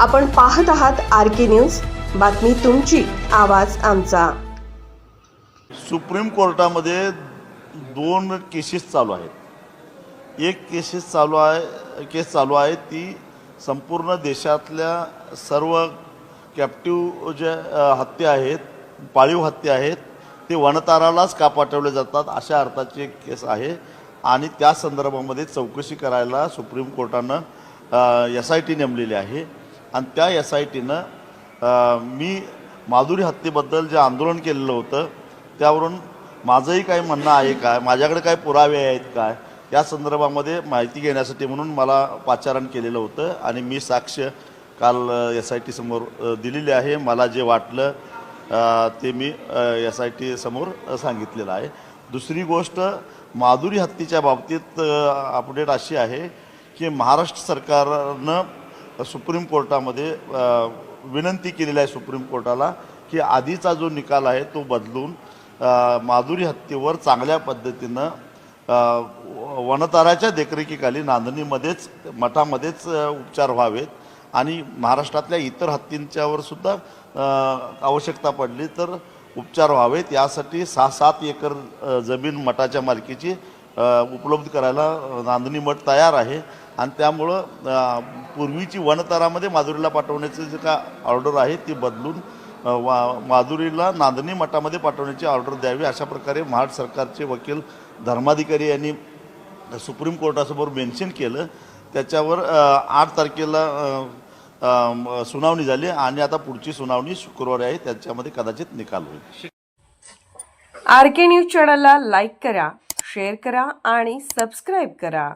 आपण पाहत आहात आर के न्यूज. बातमी तुमची आवाज आमचा. सुप्रीम कोर्टामध्ये दोन केसेस चालू आहेत. एक केसेस चालू आहे केस चालू आहे ती संपूर्ण देशातल्या सर्व कॅप्टिव्ह ज्या हत्या आहेत पाळीव हत्या आहेत ते वनतारालाच का पाठवले जातात अशा अर्थाची एक केस आहे. आणि त्या संदर्भामध्ये चौकशी करायला सुप्रीम कोर्टानं एस आय टी नेमलेली आहे. आणि त्या एस आय टीनं मी माधुरी हत्येबद्दल जे आंदोलन केलेलं होतं त्यावरून माझंही काही म्हणणं आहे काय माझ्याकडे काय पुरावे आहेत काय या संदर्भामध्ये माहिती घेण्यासाठी म्हणून मला पाचारण केलेलं होतं आणि मी साक्ष काल एस आय टी समोर दिलेली आहे. मला जे वाटलं ते मी एस आय टी समोर सांगितलेलं आहे. दुसरी गोष्ट माधुरी हत्तीच्या बाबतीत अपडेट अशी आहे की महाराष्ट्र सरकारनं सुप्रीम कोर्टामध्ये विनंती केलेली आहे सुप्रीम कोर्टाला की आधीचा जो निकाल आहे तो बदलून माधुरी हत्येवर चांगल्या पद्धतीनं वनताराच्या देखरेखीखाली नांदणीमध्येच मठामध्येच उपचार व्हावेत आणि महाराष्ट्रातल्या इतर हत्तींच्यावर सुद्धा आवश्यकता पडली तर उपचार व्हावेत. यासाठी सहा सात एकर जमीन मठाच्या मालकीची उपलब्ध करायला नांदणी मठ तयार आहे. आणि त्यामुळं पूर्वीची वनतारामध्ये माधुरीला पाठवण्याची जी का ऑर्डर आहे ती बदलून वा माधुरीला नांदणी मठामध्ये पाठवण्याची ऑर्डर द्यावी अशा प्रकारे महाड सरकारचे वकील धर्माधिकारी यांनी सुप्रीम कोर्टासमोर मेन्शन केलं. त्याच्यावर आठ तारखेला सुनावणी झाली आणि आता पुढची सुनावणी शुक्रवारी आहे. त्याच्यामध्ये कदाचित निकाल होईल. आर के न्यूज चॅनलला लाईक करा शेअर करा आणि सबस्क्राईब करा.